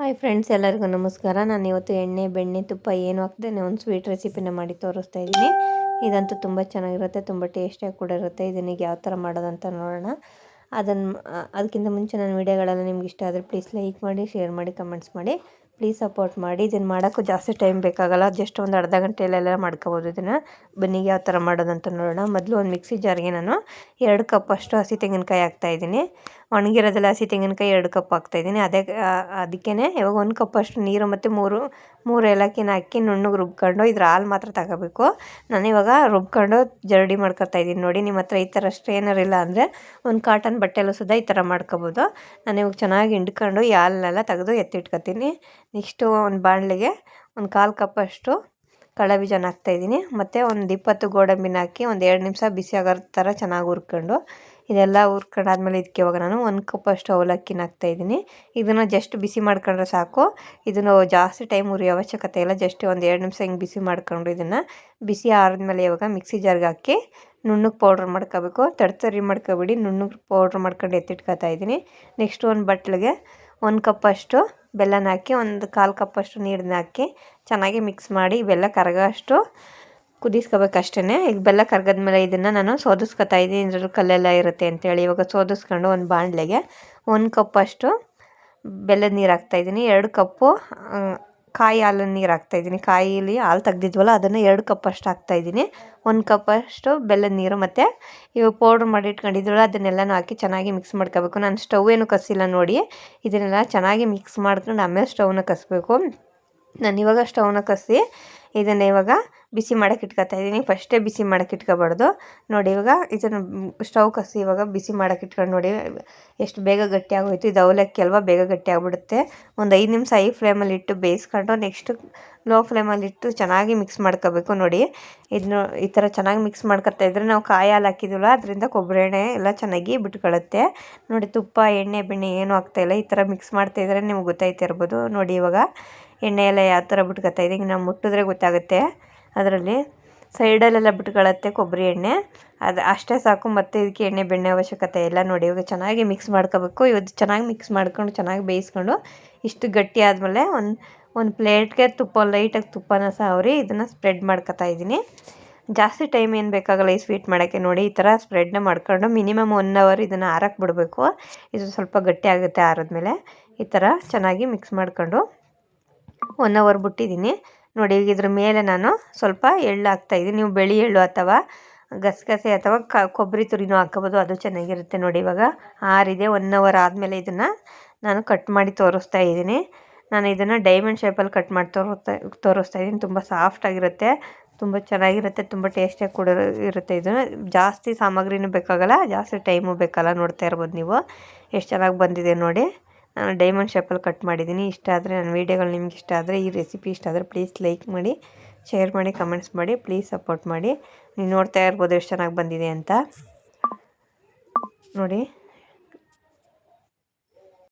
Hi friends, ಎಲ್ಲರಿಗೂ ನಮಸ್ಕಾರ. ನಾನು ಇವತ್ತು ಎಣ್ಣೆ, ಬೆಣ್ಣೆ, ತುಪ್ಪ ಏನು ಹಾಕ್ದೇನೆ ಒಂದು ಸ್ವೀಟ್ ರೆಸಿಪಿನ ಮಾಡಿ ತೋರಿಸ್ತಾ ಇದ್ದೀನಿ. ಇದಂತೂ ತುಂಬ ಚೆನ್ನಾಗಿರುತ್ತೆ, ತುಂಬ ಟೇಸ್ಟಿಯಾಗಿ ಕೂಡ ಇರುತ್ತೆ. ಇದನ್ನ ಯಾವ ಥರ ಮಾಡೋದಂತ ನೋಡೋಣ. ಅದನ್ನು ಅದಕ್ಕಿಂತ ಮುಂಚೆ ನನ್ನ ವೀಡಿಯೋಗಳೆಲ್ಲ ನಿಮ್ಗೆ ಇಷ್ಟ ಆದರೆ ಪ್ಲೀಸ್ ಲೈಕ್ ಮಾಡಿ ಶೇರ್ ಮಾಡಿ ಕಮೆಂಟ್ಸ್ ಮಾಡಿ. ಪ್ಲೀಸ್ ಸಪೋರ್ಟ್ ಮಾಡಿ. ಇದನ್ನು ಮಾಡೋಕ್ಕೂ ಜಾಸ್ತಿ ಟೈಮ್ ಬೇಕಾಗಲ್ಲ. ಜಸ್ಟ್ ಒಂದು ಅರ್ಧ ಗಂಟೆಯಲ್ಲೆಲ್ಲ ಮಾಡ್ಕೋಬೋದು ಇದನ್ನು. ಬನ್ನಿ ಯಾವ ಥರ ಮಾಡೋದಂತ ನೋಡೋಣ. ಮೊದಲು ಒಂದು ಮಿಕ್ಸಿ ಜಾರ್ಗೆ ನಾನು ಎರಡು ಕಪ್ ಅಷ್ಟು ಹಸಿ ತೆಂಗಿನಕಾಯಿ ಹಾಕ್ತಾಯಿದ್ದೀನಿ ಒಣಗಿರೋದೆಲ್ಲ ಹಸಿ ತೆಂಗಿನಕಾಯಿ ಎರಡು ಕಪ್ ಹಾಕ್ತಾಯಿದ್ದೀನಿ. ಅದೇ ಅದಕ್ಕೇ ಇವಾಗ ಒಂದು ಕಪ್ ಅಷ್ಟು ನೀರು ಮತ್ತು ಮೂರು ಮೂರು ಏಲಕ್ಕಿನ ಹಾಕಿ ನುಣ್ಣಗೆ ರುಬ್ಕೊಂಡು ಇದ್ರ ಹಾಲು ಮಾತ್ರ ತಗೋಬೇಕು. ನಾನು ಇವಾಗ ರುಬ್ಕೊಂಡು ಜರಡಿ ಮಾಡ್ಕೊತಾ ಇದ್ದೀನಿ. ನೋಡಿ, ನಿಮ್ಮ ಹತ್ರ ಈ ಥರ ಸ್ಟ್ರೇನರ್ ಇಲ್ಲ ಅಂದರೆ ಒಂದು ಕಾಟನ್ ಬಟ್ಟೆಲ್ಲೂ ಸುದ ಈ ಥರ ಮಾಡ್ಕೊಬೋದು. ನಾನು ಇವಾಗ ಚೆನ್ನಾಗಿ ಹಿಂಡ್ಕೊಂಡು ಈ ಹಾಲನ್ನೆಲ್ಲ ತೆಗೆದು ಎತ್ತಿಟ್ಕೊತೀನಿ. ನೆಕ್ಸ್ಟು ಒಂದು ಬಾಣಲೆಗೆ ಒಂದು ಕಾಲು ಕಪ್ಪಷ್ಟು ಕಳೆ ಬೀಜನ ಹಾಕ್ತಾಯಿದ್ದೀನಿ. ಮತ್ತು ಒಂದು ಇಪ್ಪತ್ತು ಗೋಡಂಬಿನ ಹಾಕಿ ಒಂದು ಎರಡು ನಿಮಿಷ ಬಿಸಿ ಆಗೋ ಥರ ಚೆನ್ನಾಗಿ ಹುರ್ಕೊಂಡು ಇದೆಲ್ಲ ಹುರ್ಕೊಂಡಾದ್ಮೇಲೆ ಇದಕ್ಕೆ ಇವಾಗ ನಾನು ಒಂದು ಕಪ್ಪಷ್ಟು ಅವಲಕ್ಕಿನ ಹಾಕ್ತಾಯಿದ್ದೀನಿ ಇದನ್ನು ಜಸ್ಟ್ ಬಿಸಿ ಮಾಡ್ಕೊಂಡ್ರೆ ಸಾಕು. ಇದನ್ನು ಜಾಸ್ತಿ ಟೈಮ್ ಉರಿಯೋ ಅವಶ್ಯಕತೆ ಇಲ್ಲ. ಜಸ್ಟ್ ಒಂದು ಎರಡು ನಿಮಿಷ ಹಿಂಗೆ ಬಿಸಿ ಮಾಡ್ಕೊಂಡು ಇದನ್ನು ಬಿಸಿ ಆರಿದ್ಮೇಲೆ ಇವಾಗ ಮಿಕ್ಸಿ ಜಾರ್ಗೆ ಹಾಕಿ ನುಣ್ಣಗೆ ಪೌಡ್ರ್ ಮಾಡ್ಕೋಬೇಕು. ತಡ್ತರಿ ಮಾಡ್ಕೋಬೇಡಿ. ನುಣ್ಣಗೆ ಪೌಡ್ರ್ ಮಾಡ್ಕೊಂಡು ಎತ್ತಿಟ್ಕೊತಾ ಇದ್ದೀನಿ. ನೆಕ್ಸ್ಟ್ ಒಂದು ಬಟ್ಲಿಗೆ ಒಂದು ಕಪ್ಪಷ್ಟು ಬೆಲ್ಲನ ಹಾಕಿ ಒಂದು ಕಾಲು ಕಪ್ಪಷ್ಟು ನೀರನ್ನ ಹಾಕಿ ಚೆನ್ನಾಗಿ ಮಿಕ್ಸ್ ಮಾಡಿ ಬೆಲ್ಲ ಕರಗೋ ಅಷ್ಟು ಕುದಿಸ್ಕೋಬೇಕು ಅಷ್ಟೇ ಈಗ ಬೆಲ್ಲ ಕರ್ಗದ್ಮೇಲೆ ಇದನ್ನು ನಾನು ಸೋದಿಸ್ಕೊತಾ ಇದ್ದೀನಿ. ಇದ್ರಲ್ಲಿ ಕಲ್ಲೆಲ್ಲ ಇರುತ್ತೆ ಅಂತೇಳಿ. ಇವಾಗ ಸೋದಿಸ್ಕೊಂಡು ಒಂದು ಬಾಣಲೆಗೆ ಒಂದು ಕಪ್ಪಷ್ಟು ಬೆಲ್ಲದ ನೀರು ಹಾಕ್ತಾಯಿದ್ದೀನಿ ಎರಡು ಕಪ್ಪು ಕಾಯಿ ಹಾಲಿನ ನೀರು ಹಾಕ್ತಾಯಿದ್ದೀನಿ ಕಾಯಿಲಿ ಹಾಲು ತೆಗ್ದಿದ್ವಲ್ಲ, ಅದನ್ನು ಎರಡು ಕಪ್ಪಷ್ಟು ಹಾಕ್ತಾಯಿದ್ದೀನಿ ಒಂದು ಕಪ್ಪಷ್ಟು ಬೆಲ್ಲದ ನೀರು ಮತ್ತು ಇವಾಗ ಪೌಡ್ರ್ ಮಾಡಿ ಇಟ್ಕೊಂಡಿದ್ವಲ್ಲ, ಅದನ್ನೆಲ್ಲನೂ ಹಾಕಿ ಚೆನ್ನಾಗಿ ಮಿಕ್ಸ್ ಮಾಡ್ಕೋಬೇಕು. ನಾನು ಸ್ಟವ್ ಏನು ಕಸಿಲ್ಲ ನೋಡಿ. ಇದನ್ನೆಲ್ಲ ಚೆನ್ನಾಗಿ ಮಿಕ್ಸ್ ಮಾಡ್ಕೊಂಡು ಆಮೇಲೆ ಸ್ಟವ್ನ ಕಸಬೇಕು. ನಾನು ಇವಾಗ ಸ್ಟವ್ನ ಕಸಿ ಇದನ್ನು ಇವಾಗ ಬಿಸಿ ಮಾಡಕ್ಕೆ ಇಟ್ಕೊತಾ ಇದ್ದೀನಿ ಫಸ್ಟೇ ಬಿಸಿ ಮಾಡೋಕೆ ಇಟ್ಕೋಬಾರ್ದು. ನೋಡಿ ಇವಾಗ ಇದನ್ನು ಸ್ಟವ್ ಕಸಿ ಇವಾಗ ಬಿಸಿ ಮಾಡೋಕೆ ಇಟ್ಕೊಂಡು ನೋಡಿ, ಎಷ್ಟು ಬೇಗ ಗಟ್ಟಿ ಆಗೋಯ್ತು. ಇದು ಅವಲಕ್ಕಿ ಅಲ್ವಾ? ಬೇಗ ಗಟ್ಟಿ ಆಗಿಬಿಡುತ್ತೆ. ಒಂದು ಐದು ನಿಮಿಷ ಐ ಫ್ಲೇಮಲ್ಲಿ ಇಟ್ಟು ಬೇಯಿಸ್ಕೊಂಡು ನೆಕ್ಸ್ಟ್ ಲೋ ಫ್ಲೇಮಲ್ಲಿ ಇಟ್ಟು ಚೆನ್ನಾಗಿ ಮಿಕ್ಸ್ ಮಾಡ್ಕೋಬೇಕು ನೋಡಿ. ಇದನ್ನು ಈ ಥರ ಚೆನ್ನಾಗಿ ಮಿಕ್ಸ್ ಮಾಡ್ಕೊತಾ ಇದ್ರೆ ನಾವು ಕಾಯಿ ಹಾಲು ಹಾಕಿದ್ವಲ್ಲ, ಅದರಿಂದ ಕೊಬ್ಬರಿ ಎಣ್ಣೆ ಎಲ್ಲ ಚೆನ್ನಾಗಿ ಬಿಟ್ಕೊಳ್ಳುತ್ತೆ ನೋಡಿ ತುಪ್ಪ, ಎಣ್ಣೆ, ಬೆಣ್ಣೆ ಏನೂ ಆಗ್ತಾಯಿಲ್ಲ ಈ ಥರ ಮಿಕ್ಸ್ ಮಾಡ್ತಾ ಇದ್ರೆ ನಿಮ್ಗೆ ಗೊತ್ತಾಯ್ತಿರ್ಬೋದು. ನೋಡಿ ಇವಾಗ ಎಣ್ಣೆ ಎಲ್ಲ ಯಾವ ಥರ ಬಿಟ್ಕೊತಾ ಇದೆ ನಾವು ಮುಟ್ಟಿದ್ರೆ ಗೊತ್ತಾಗುತ್ತೆ. ಅದರಲ್ಲಿ ಸೈಡಲ್ಲೆಲ್ಲ ಬಿಟ್ಕೊಳತ್ತೆ ಕೊಬ್ಬರಿ ಎಣ್ಣೆ. ಅದು ಅಷ್ಟೇ ಸಾಕು, ಮತ್ತು ಇದಕ್ಕೆ ಎಣ್ಣೆ ಬೆಣ್ಣೆ ಅವಶ್ಯಕತೆ ಇಲ್ಲ ನೋಡಿ. ಇವಾಗ ಚೆನ್ನಾಗಿ ಮಿಕ್ಸ್ ಮಾಡ್ಕೋಬೇಕು. ಇವತ್ತು ಚೆನ್ನಾಗಿ ಮಿಕ್ಸ್ ಮಾಡ್ಕೊಂಡು, ಚೆನ್ನಾಗಿ ಬೇಯಿಸ್ಕೊಂಡು, ಇಷ್ಟು ಗಟ್ಟಿ ಆದಮೇಲೆ ಒಂದು ಒಂದು ಪ್ಲೇಟ್ಗೆ ತುಪ್ಪ ಲೈಟಾಗಿ ತುಪ್ಪನ ಸಾವ್ರಿ ಇದನ್ನು ಸ್ಪ್ರೆಡ್ ಮಾಡ್ಕೊತಾ ಇದ್ದೀನಿ. ಜಾಸ್ತಿ ಟೈಮ್ ಏನು ಬೇಕಾಗಲ್ಲ ಈ ಸ್ವೀಟ್ ಮಾಡೋಕ್ಕೆ ನೋಡಿ. ಈ ಥರ ಸ್ಪ್ರೆಡ್ನ ಮಾಡ್ಕೊಂಡು ಮಿನಿಮಮ್ ಒನ್ ಅವರ್ ಇದನ್ನು ಆರಕ್ಕೆ ಬಿಡಬೇಕು. ಇದು ಸ್ವಲ್ಪ ಗಟ್ಟಿ ಆಗುತ್ತೆ ಆರಿದ್ಮೇಲೆ. ಈ ಥರ ಚೆನ್ನಾಗಿ ಮಿಕ್ಸ್ ಮಾಡ್ಕೊಂಡು ಒನ್ ಅವರ್ ಬಿಟ್ಟಿದ್ದೀನಿ. ನೋಡಿ, ಈಗ ಇದ್ರ ಮೇಲೆ ನಾನು ಸ್ವಲ್ಪ ಎಳ್ಳು ಹಾಕ್ತಾಯಿದ್ದೀನಿ ನೀವು ಬೆಳಿ ಎಳ್ಳು ಅಥವಾ ಗಸಗಸೆ ಅಥವಾ ಕ, ಕೊಬ್ಬರಿ ತುರಿನೂ ಹಾಕೋಬೋದು. ಅದು ಚೆನ್ನಾಗಿರುತ್ತೆ ನೋಡಿ ಇವಾಗ. ಆರಿದೆ ಒನ್ ಅವರ್ ಆದಮೇಲೆ ಇದನ್ನು ನಾನು ಕಟ್ ಮಾಡಿ ತೋರಿಸ್ತಾ ಇದ್ದೀನಿ. ನಾನು ಇದನ್ನು ಡೈಮಂಡ್ ಶೇಪಲ್ಲಿ ಕಟ್ ಮಾಡಿ ತೋರಿಸ್ತಾ ತೋರಿಸ್ತಾ ಇದ್ದೀನಿ. ತುಂಬ ಸಾಫ್ಟಾಗಿರುತ್ತೆ ತುಂಬ ಚೆನ್ನಾಗಿರುತ್ತೆ. ತುಂಬ ಟೇಸ್ಟಿಯಾಗಿ ಕೂಡ ಇರುತ್ತೆ ಇದು. ಜಾಸ್ತಿ ಸಾಮಗ್ರಿನೂ ಬೇಕಾಗಲ್ಲ. ಜಾಸ್ತಿ ಟೈಮು ಬೇಕಲ್ಲ ನೋಡ್ತಾ ಇರ್ಬೋದು ನೀವು. ಎಷ್ಟು ಚೆನ್ನಾಗಿ ಬಂದಿದೆ ನೋಡಿ. ಡೈಮಂಡ್ ಶೇಪಲ್ಲಿ ಕಟ್ ಮಾಡಿದ್ದೀನಿ. ಇಷ್ಟ ಆದರೆ ನನ್ನ ವೀಡಿಯೋಗಳು ನಿಮ್ಗೆ ಇಷ್ಟ ಆದರೆ, ಈ ರೆಸಿಪಿ ಇಷ್ಟ ಆದರೆ ಪ್ಲೀಸ್ ಲೈಕ್ ಮಾಡಿ ಶೇರ್ ಮಾಡಿ ಕಮೆಂಟ್ಸ್ ಮಾಡಿ ಪ್ಲೀಸ್ ಸಪೋರ್ಟ್ ಮಾಡಿ. ನೀವು ನೋಡ್ತಾ ಇರ್ಬೋದು ಎಷ್ಟು ಚೆನ್ನಾಗಿ ಬಂದಿದೆ ಅಂತ. ನೋಡಿ.